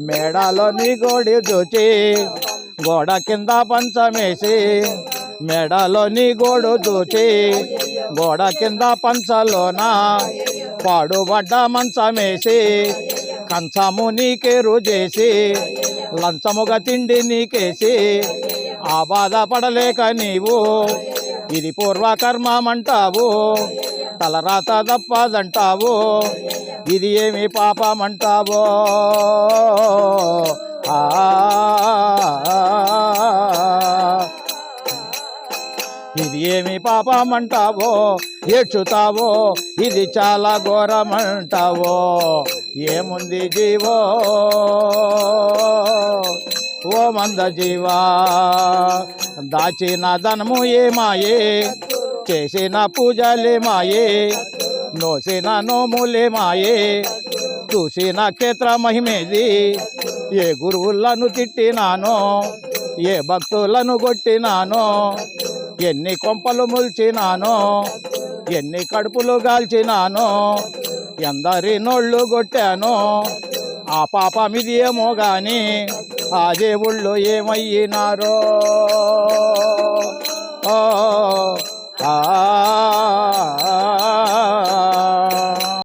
మేడలోని గోడి చూచి గోడ కింద పంచమేసి మెడలోని గోడు చూచి గోడ కింద పంచలోన పాడుబడ్డ మంచమేసి కంచము నీకేరు చేసి లంచముగా తిండి నీకేసి ఆ బాధపడలేక నీవు ఇది పూర్వకర్మమంటావు తలరాత తప్పదంటావు ఇది ఏమి పాపమంటావో. ఆ ఇది ఏమి పాపమంటావో ఏడ్చుతావో ఇది చాలా ఘోరమంటావో. ఏముంది జీవో? మంద జీవా దాచిన ధనము మాయే? చేసిన పూజలేమాయే నోసిన నోములేమాయే చూసిన క్షేత్ర మహిమేది? ఏ గురువులను తిట్టినానో? ఏ భక్తులను కొట్టినానో? ఎన్ని కొంపలు ముల్చినానో? ఎన్ని కడుపులు గాల్చినానో? ఎందరి నోళ్ళు కొట్టానో? ఆ పాపం ఇది ఏమో కానీ ఆ దేవుళ్ళు ఏమయ్యినారో? ఆ